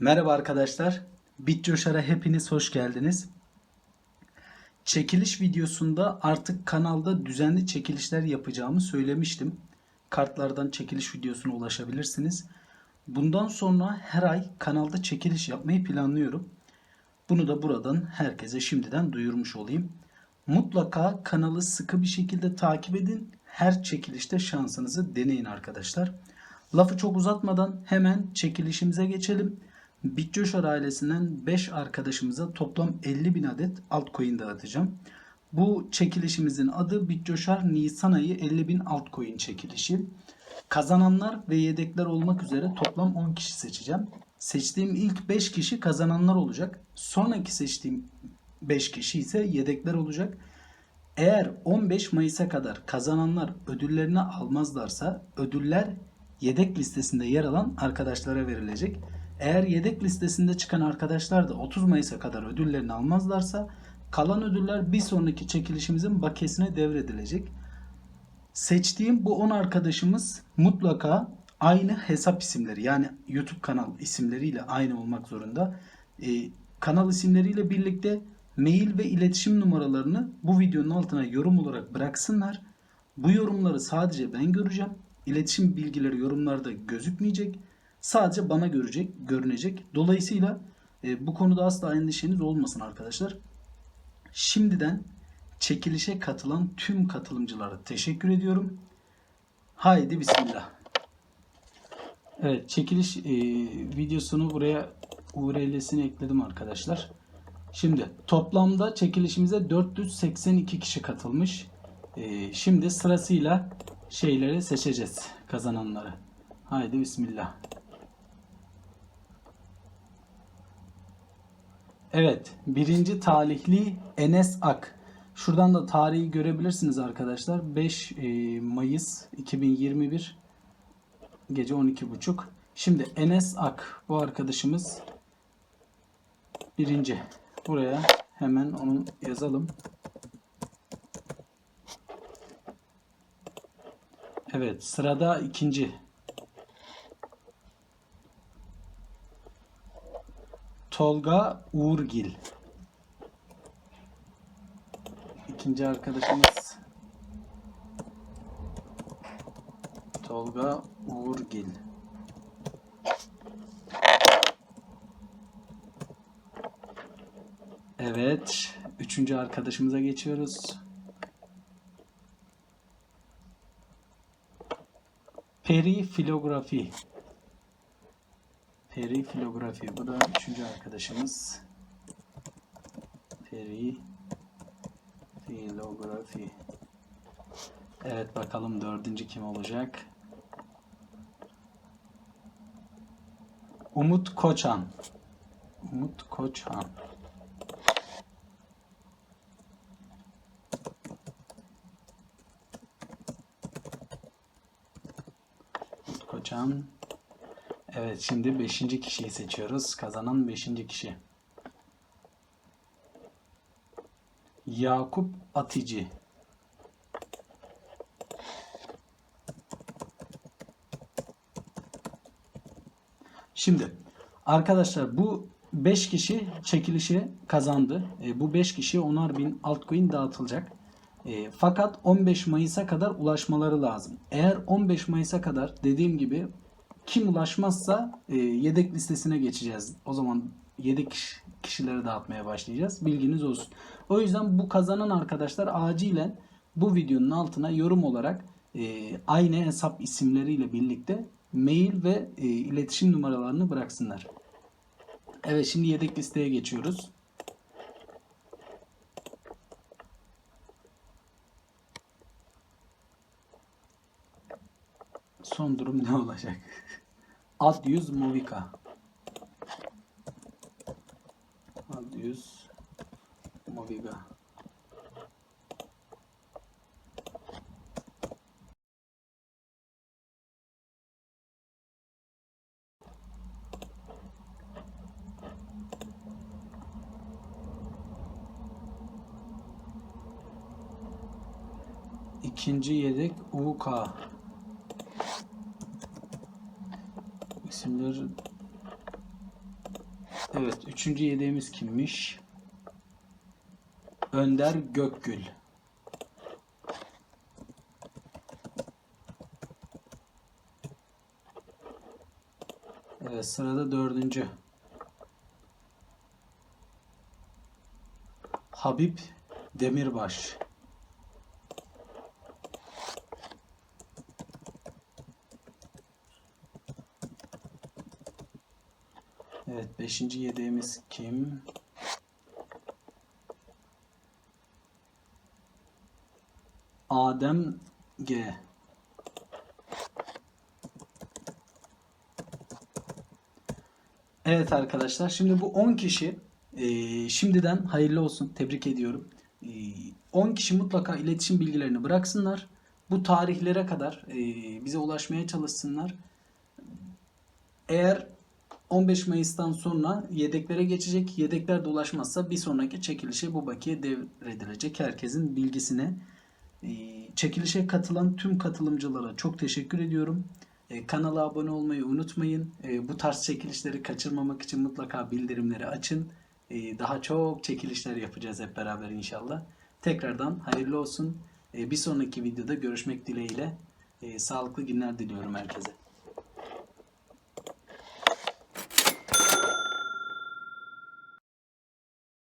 Merhaba arkadaşlar. BitCoşar'a hepiniz hoş geldiniz. Çekiliş videosunda artık kanalda düzenli çekilişler yapacağımı söylemiştim. Kartlardan çekiliş videosuna ulaşabilirsiniz. Bundan sonra her ay kanalda çekiliş yapmayı planlıyorum. Bunu da buradan herkese şimdiden duyurmuş olayım. Mutlaka kanalı sıkı bir şekilde takip edin. Her çekilişte şansınızı deneyin arkadaşlar. Lafı çok uzatmadan hemen çekilişimize geçelim. Bitcoşar ailesinden 5 arkadaşımıza toplam 50 bin adet altcoin dağıtacağım. Bu çekilişimizin adı Bitcoşar Nisan ayı 50 bin altcoin çekilişi. Kazananlar ve yedekler olmak üzere toplam 10 kişi seçeceğim. Seçtiğim ilk 5 kişi kazananlar olacak. Sonraki seçtiğim 5 kişi ise yedekler olacak. Eğer 15 Mayıs'a kadar kazananlar ödüllerini almazlarsa ödüller yedek listesinde yer alan arkadaşlara verilecek. Eğer yedek listesinde çıkan arkadaşlar da 30 Mayıs'a kadar ödüllerini almazlarsa kalan ödüller bir sonraki çekilişimizin bakiyesine devredilecek. Seçtiğim bu 10 arkadaşımız mutlaka aynı hesap isimleri yani YouTube kanal isimleriyle aynı olmak zorunda. Ee, kanal isimleriyle birlikte mail ve iletişim numaralarını bu videonun altına yorum olarak bıraksınlar. Bu yorumları sadece ben göreceğim. İletişim bilgileri yorumlarda gözükmeyecek. Sadece bana görecek, görünecek. Dolayısıyla e, bu konuda asla endişeniz olmasın arkadaşlar. Şimdiden çekilişe katılan tüm katılımcılara teşekkür ediyorum. Haydi bismillah. Evet çekiliş e, videosunu buraya URL'sini ekledim arkadaşlar. Şimdi toplamda çekilişimize 482 kişi katılmış. E, şimdi sırasıyla şeyleri seçeceğiz kazananları. Haydi bismillah. Evet, birinci talihli Enes Ak. Şuradan da tarihi görebilirsiniz arkadaşlar. 5 e, Mayıs 2021 gece 12.30. Şimdi Enes Ak bu arkadaşımız birinci. Buraya hemen onu yazalım. Evet, sırada ikinci. Tolga Uğurgil. İkinci arkadaşımız Tolga Uğurgil. Evet, üçüncü arkadaşımıza geçiyoruz. Perifilografi. Perifilografi. Bu da üçüncü arkadaşımız. Perifilografi. Evet bakalım dördüncü kim olacak? Umut Koçan. Umut Koçan. Umut Koçan. Evet şimdi 5. kişiyi seçiyoruz. Kazanan 5. kişi. Yakup Atici. Şimdi arkadaşlar bu 5 kişi çekilişi kazandı. E, bu 5 kişi 10'ar bin altcoin dağıtılacak. E, fakat 15 Mayıs'a kadar ulaşmaları lazım. Eğer 15 Mayıs'a kadar dediğim gibi kim ulaşmazsa e, yedek listesine geçeceğiz. O zaman yedek kişileri dağıtmaya başlayacağız. Bilginiz olsun. O yüzden bu kazanan arkadaşlar acilen bu videonun altına yorum olarak e, aynı hesap isimleriyle birlikte mail ve e, iletişim numaralarını bıraksınlar. Evet şimdi yedek listeye geçiyoruz. Son durum ne olacak? Adyüz Movica. Adyüz Movica. İkinci yedek UK. İsimler Evet, üçüncü yedeğimiz kimmiş? Önder Gökgül. Evet, sırada dördüncü. Habib Demirbaş. Evet, beşinci yedeğimiz kim? Adem G. Evet arkadaşlar, şimdi bu 10 kişi e, şimdiden hayırlı olsun, tebrik ediyorum. E, 10 kişi mutlaka iletişim bilgilerini bıraksınlar. Bu tarihlere kadar e, bize ulaşmaya çalışsınlar. Eğer 15 Mayıs'tan sonra yedeklere geçecek. Yedekler de ulaşmazsa bir sonraki çekilişe bu bakiye devredilecek. Herkesin bilgisine. Ee, Çekilişe katılan tüm katılımcılara çok teşekkür ediyorum. Ee, Kanala abone olmayı unutmayın. Ee, Bu tarz çekilişleri kaçırmamak için mutlaka bildirimleri açın. Daha çok çekilişler yapacağız hep beraber inşallah. Tekrardan hayırlı olsun. Bir sonraki videoda görüşmek dileğiyle. Sağlıklı günler diliyorum herkese.